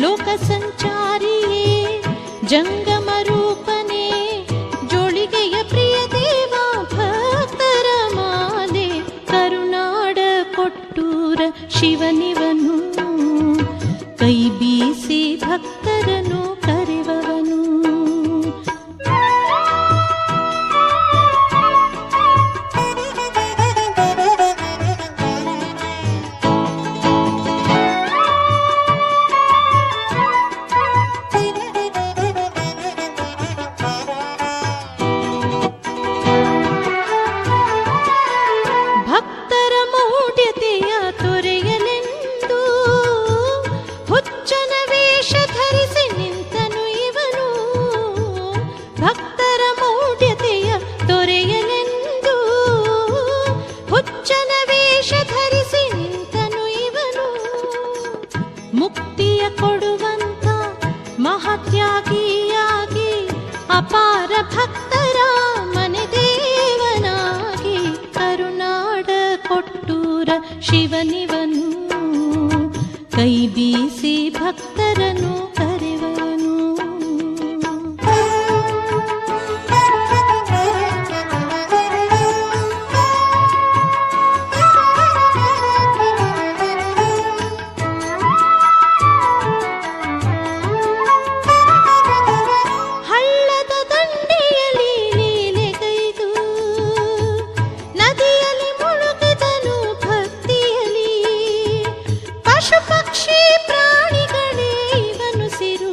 ಲೋಕ ಸಂಚಾರಿಯೇ ಜಂಗಮ ರೂಪನೇ ಜೋಳಿಗೆಯ ಪ್ರಿಯ ದೇವ ಭಕ್ತರ ಮಾಲೆ ಕರುನಾಡ ಕೊಟ್ಟೂರ ಶಿವನಿವನು ಕೊಟ್ಟೂರ ಶಿವನಿವನು ಕೈ ಬೀಸಿ ಭಕ್ತರನು ಪಶು ಪಕ್ಷಿ ಪ್ರಾಣಿಗಳೇ ಮನುಸಿರು ಸಿರು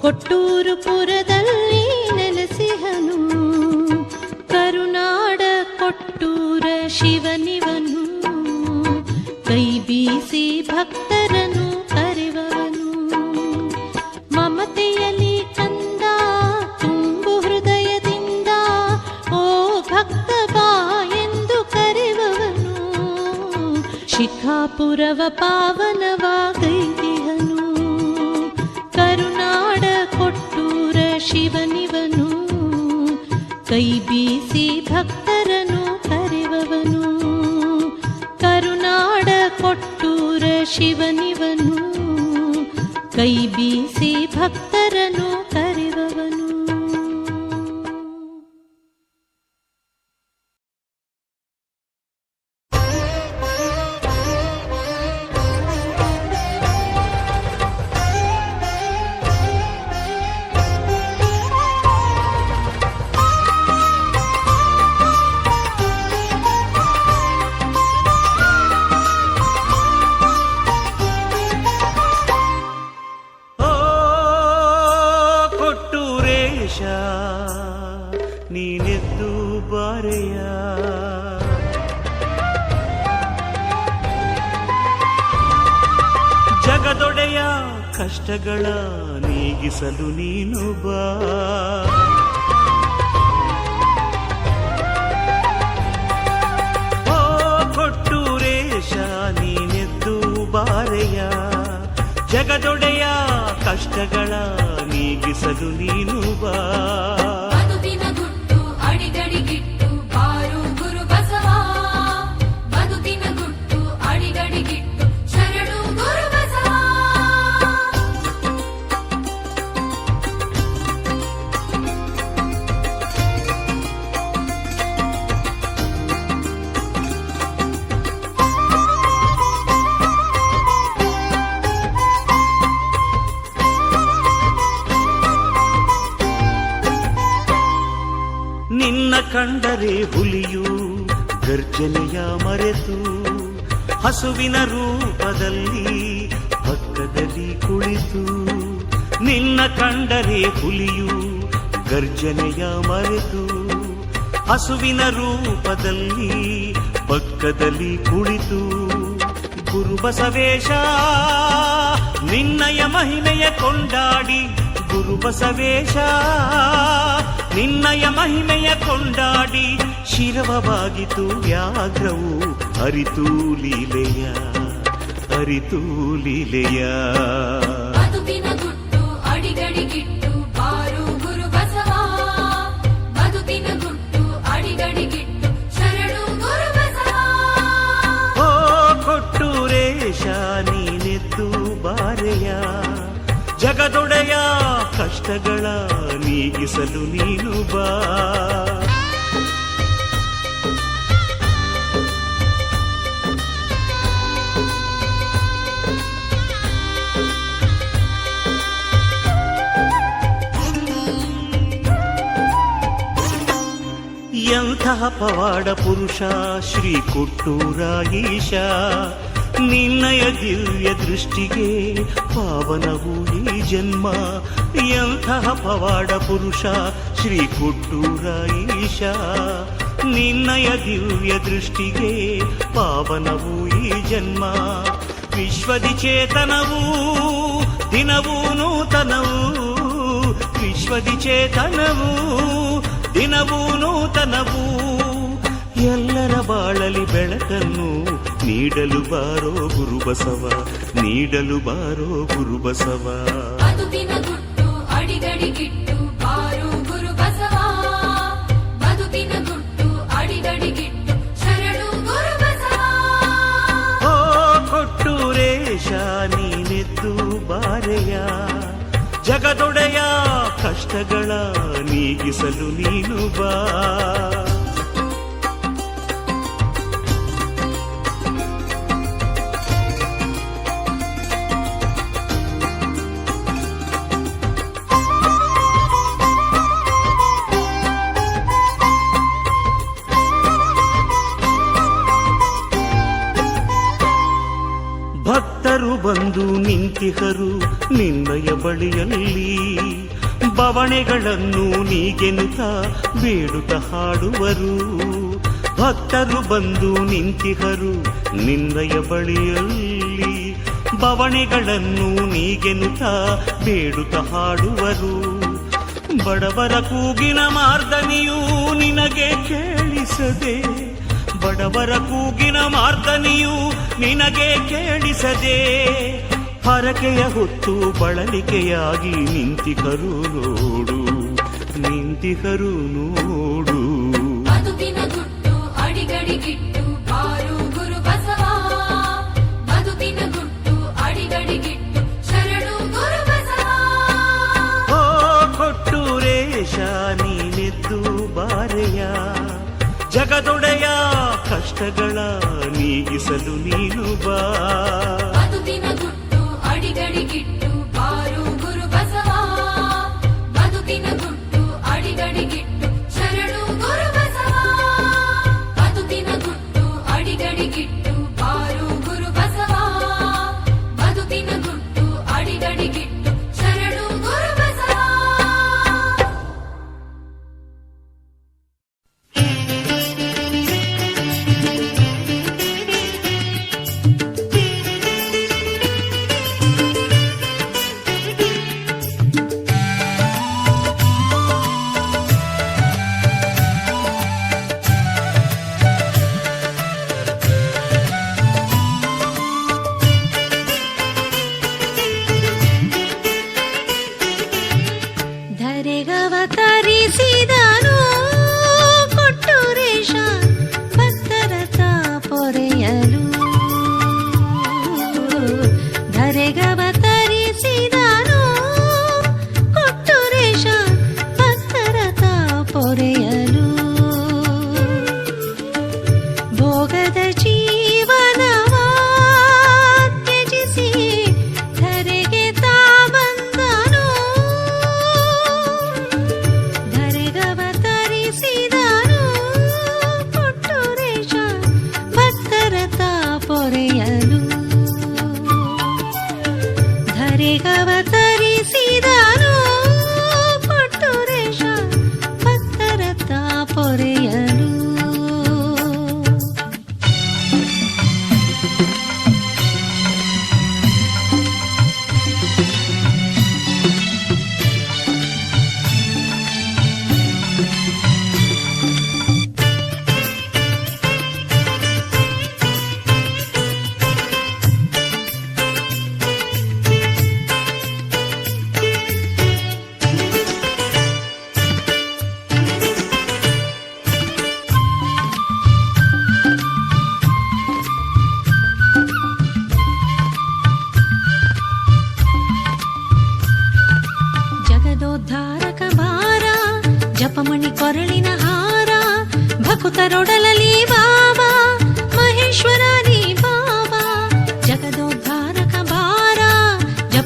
ಕೊಟ್ಟೂರು ಪುರದಲ್ಲಿ ಶಿಖಾಪುರವ ಪಾವನವಾಗೈತಿಹನು. ಕರುನಾಡ ಕೊಟ್ಟೂರ ಶಿವನಿವನು. ಕೈ ಬೀಸಿ ಭಕ್ತರನು ಕರೆವವನು. ಕರುನಾಡ ಕೊಟ್ಟೂರ ಶಿವನಿವನು. ಕೈ ಬೀಸಿ ಭಕ್ತರನು ನೀಗಿಸಲು ನೀನು ಬಾ. ಜಗದೊಡೆಯ ಕಷ್ಟಗಳ ನೀಗಿಸಲು ನೀನು ಬಾ. ಕಂಡರೆ ಹುಲಿಯು ಗರ್ಜನೆಯ ಮರೆತು ಹಸುವಿನ ರೂಪದಲ್ಲಿ ಪಕ್ಕದಲ್ಲಿ ಕುಳಿತು. ನಿನ್ನ ಕಂಡರೆ ಹುಲಿಯು ಗರ್ಜನೆಯ ಮರೆತು ಹಸುವಿನ ರೂಪದಲ್ಲಿ ಪಕ್ಕದಲ್ಲಿ ಕುಳಿತು. ಗುರು ಬಸವೇಶ, ನಿನ್ನಯ ಮಹಿಮೆಯ ಕೊಂಡಾಡಿ. ಗುರು ಬಸವೇಶ ನಿನ್ನಯ ಮಹಿಮೆಯ ಕೊಂಡಾಡಿ ಶಿರವವಾಗಿತು ವ್ಯಾಘ್ರವು ಅರಿತು ಲೀಲೆಯ ಅರಿತು ಲೀಲೆಯ. ಓ ಕೊಟ್ಟೂರೇಶ ನೀನೆದ್ದು ಬಾರೆಯ. ಜಗದೊಡೆಯ ಕಷ್ಟಗಳ ನೀಗಿಸಲು ನೀನು ಬಾ. ಎಂತಹ ಪವಾಡ ಪುರುಷ, ಶ್ರೀ ಕೊಟ್ಟೂರ ಈಶ ನಿನ್ನಯ ದಿವ್ಯ ದೃಷ್ಟಿಗೆ ಪಾವನವು ಈ ಜನ್ಮ. ಎಂತಹ ಪವಾಡ ಪುರುಷ ಶ್ರೀ ಕೊಟ್ಟೂರ ಈಶ ನಿನ್ನಯ ದಿವ್ಯ ದೃಷ್ಟಿಗೆ ಪಾವನವು ಈ ಜನ್ಮ ವಿಶ್ವದಿ ಚೇತನವು ದಿನವೂ ನೂತನವು ವಿಶ್ವದಿ ಚೇತನವು ದಿನವೂ ನೂತನವು ಎಲ್ಲರ ಬಾಳಲಿ ಬೆಳಕನ್ನು ನೀಡಲು ಬಾರೋ ಗುರು ಬಸವ ನೀಡಲು ಬಾರೋ ಗುರು ಬಸವ ಬದುಕಿನ ಗುಟ್ಟು ಬಾರು ಗುರು ಗುಟ್ಟು ಶರಣು ಗುರು ಜಗದೊಡೆಯ ಕಷ್ಟಗಳ ನೀಗಿಸಲು ನೀನು ಬಾ. ಬಂದು ನಿಂತಿಹರು ನಿನ್ನಯ ಬಳಿಯಲ್ಲಿ. ಬವಣೆಗಳನ್ನು ನೀಗೆನುತ ಬೇಡುತ್ತ ಹಾಡುವರು. ಭಕ್ತರು ಬಂದು ನಿಂತಿಹರು ನಿನ್ನಯ ಬಳಿಯಲ್ಲಿ. ಬವಣೆಗಳನ್ನು ನೀಗೆನುತ ಬೇಡುತ್ತ ಹಾಡುವರು. ಬಡವರ ಕೂಗಿನ ಮಾರ್ದನಿಯೂ ನಿನಗೆ ಕೇಳಿಸದೆ ಬಡವರ ಕೂಗಿನ ಮಾರ್ದನಿಯು ನಿನಗೆ ಕೇಳಿಸದೆ ಹರಕೆಯ ಹೊತ್ತು ಬಳಲಿಕೆಯಾಗಿ ನಿಂತಿಕರು ನೋಡು ನಿಂತಿಕರು ನೋಡು. ಕಷ್ಟಗಳ ನೀಗಿಸಲು ನೀನು ಬಾ.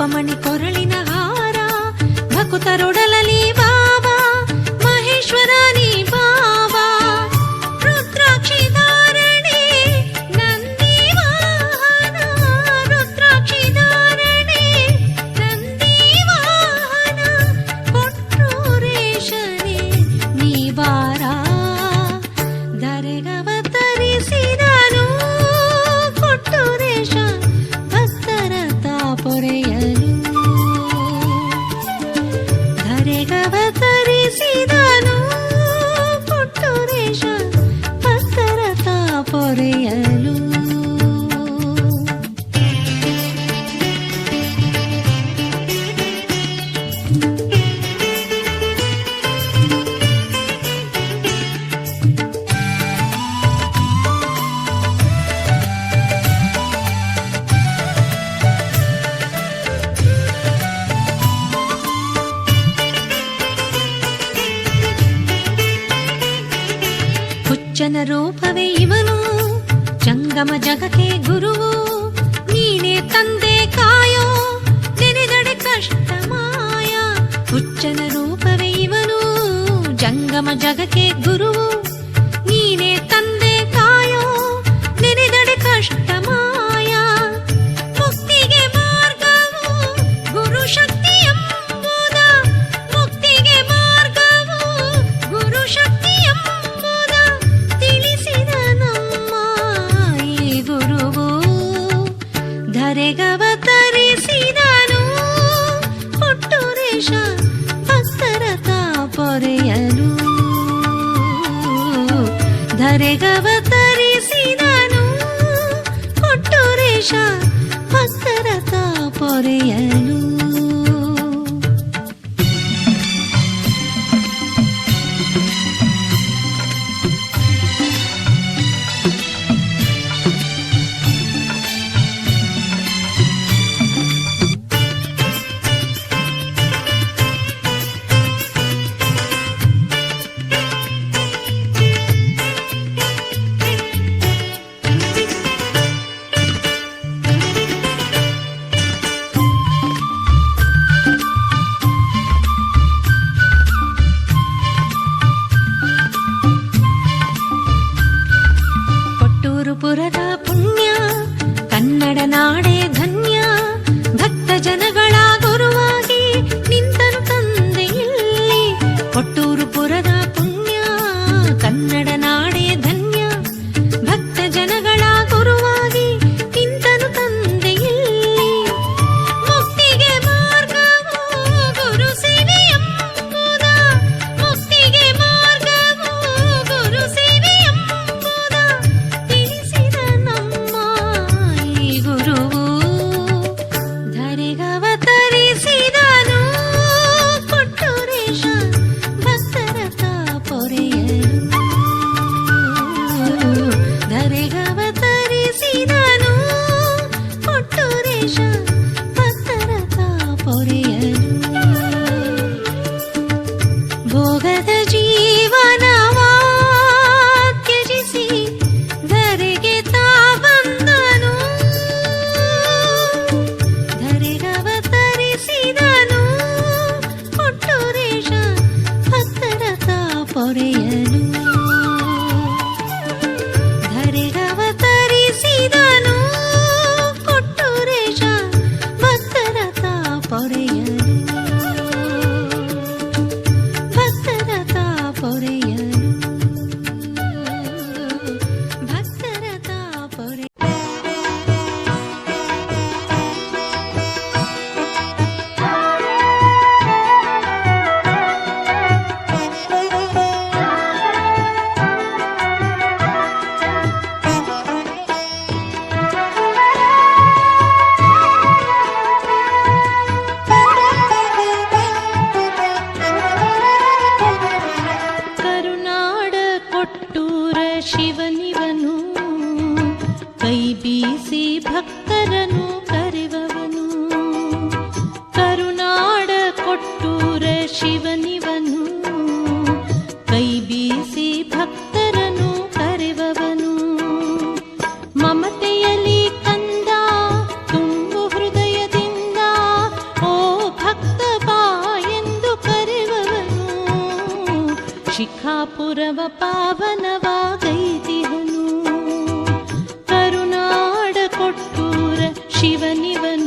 ಮಂಟಪಮಣಿ ಕೊರಳಿನ ಹಾರ ಭಕುತರೊಡಲ ಸಹಕರಿಸಿದನು ಜನರೂಪವೇ ಇವನು. ಜಂಗಮ ಜಗಕ್ಕೆ ಗುರುವು, ನೀನೇ ತಂದೆ ಕಾಯೋ. ನೆನೆದಡೆ ಕಷ್ಟ ಮಾಯ, ಹುಚ್ಚನ ರೂಪವೇ ಇವನು. ಜಂಗಮ ಜಗಕ್ಕೆ ಗುರುವು, ನೀನೇ ತಂದೆ Take a ಪುರವ ಪಾವನವಾಗೈತಿಹನು ಕರುನಾಡ ಕೊಟ್ಟೂರ ಶಿವನಿವನು